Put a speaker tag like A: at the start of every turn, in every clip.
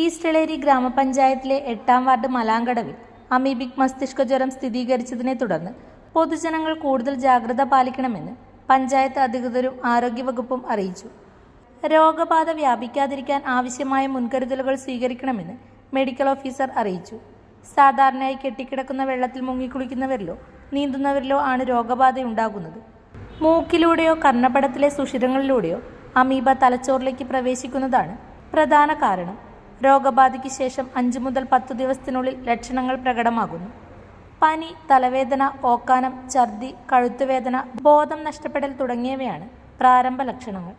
A: East Eleri ഗ്രാമപഞ്ചായത്തിലെ എട്ടാം ward മലാങ്കടവിൽ amoebic മസ്തിഷ്ക ജ്വരം സ്ഥിരീകരിച്ചതിനെ തുടർന്ന് പൊതുജനങ്ങൾ കൂടുതൽ ജാഗ്രത പാലിക്കണമെന്ന് പഞ്ചായത്ത് അധികൃതരും ആരോഗ്യവകുപ്പും അറിയിച്ചു. രോഗബാധ വ്യാപിക്കാതിരിക്കാൻ ആവശ്യമായ മുൻകരുതലുകൾ സ്വീകരിക്കണമെന്ന് മെഡിക്കൽ ഓഫീസർ അറിയിച്ചു. സാധാരണയായി കെട്ടിക്കിടക്കുന്ന വെള്ളത്തിൽ മുങ്ങിക്കുളിക്കുന്നവരിലോ നീന്തുന്നവരിലോ ആണ് രോഗബാധയുണ്ടാകുന്നത്. മൂക്കിലൂടെയോ കർണപടത്തിലെ സുഷിരങ്ങളിലൂടെയോ അമീബ തലച്ചോറിലേക്ക് പ്രവേശിക്കുന്നതാണ് പ്രധാന കാരണം. രോഗബാധയ്ക്ക് ശേഷം അഞ്ച് മുതൽ പത്ത് ദിവസത്തിനുള്ളിൽ ലക്ഷണങ്ങൾ പ്രകടമാകുന്നു. പനി തലവേദന ഓക്കാനം ഛർദി കഴുത്തുവേദന ബോധം നഷ്ടപ്പെടൽ തുടങ്ങിയവയാണ് പ്രാരംഭ ലക്ഷണങ്ങൾ.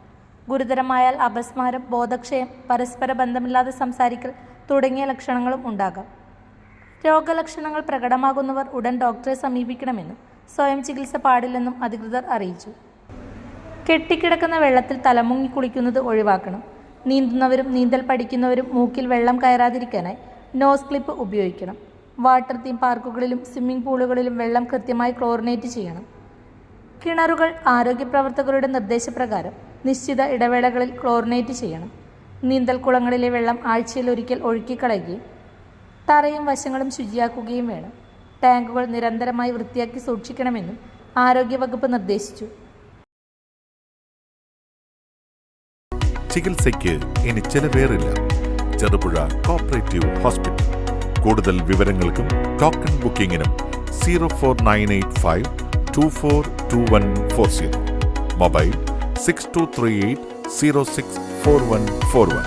A: ഗുരുതരമായാൽ അപസ്മാരം ബോധക്ഷയം പരസ്പര ബന്ധമില്ലാതെ സംസാരിക്കൽ തുടങ്ങിയ ലക്ഷണങ്ങളും ഉണ്ടാകാം. രോഗലക്ഷണങ്ങൾ പ്രകടമാകുന്നവർ ഉടൻ ഡോക്ടറെ സമീപിക്കണമെന്നും സ്വയം ചികിത്സ പാടില്ലെന്നും അധികൃതർ അറിയിച്ചു. കെട്ടിക്കിടക്കുന്ന വെള്ളത്തിൽ തലമുങ്ങി കുളിക്കുന്നത് ഒഴിവാക്കണം. നീന്തുന്നവരും നീന്തൽ പഠിക്കുന്നവരും മൂക്കിൽ വെള്ളം കയറാതിരിക്കാനായി നോസ് ക്ലിപ്പ് ഉപയോഗിക്കണം. വാട്ടർ തീം പാർക്കുകളിലും സ്വിമ്മിംഗ് പൂളുകളിലും വെള്ളം കൃത്യമായി ക്ലോറിനേറ്റ് ചെയ്യണം. കിണറുകൾ ആരോഗ്യ പ്രവർത്തകരുടെ നിർദ്ദേശപ്രകാരം നിശ്ചിത ഇടവേളകളിൽ ക്ലോറിനേറ്റ് ചെയ്യണം. നീന്തൽ കുളങ്ങളിലെ വെള്ളം ആഴ്ചയിൽ ഒരിക്കൽ ഒഴുക്കിക്കളയുകയും തറയും വശങ്ങളും ശുചിയാക്കുകയും വേണം. ടാങ്കുകൾ നിരന്തരമായി വൃത്തിയാക്കി സൂക്ഷിക്കണമെന്നും ആരോഗ്യവകുപ്പ് നിർദ്ദേശിച്ചു.
B: ചികിത്സയ്ക്ക് ഇനി ചെലവേറില്ല. ചെറുപുഴ കോപ്പറേറ്റീവ് ഹോസ്പിറ്റൽ കൂടുതൽ വിവരങ്ങൾക്കും token ബുക്കിംഗിനും zero four nine eight five two four two one four zero mobile six two three eight zero six four one four one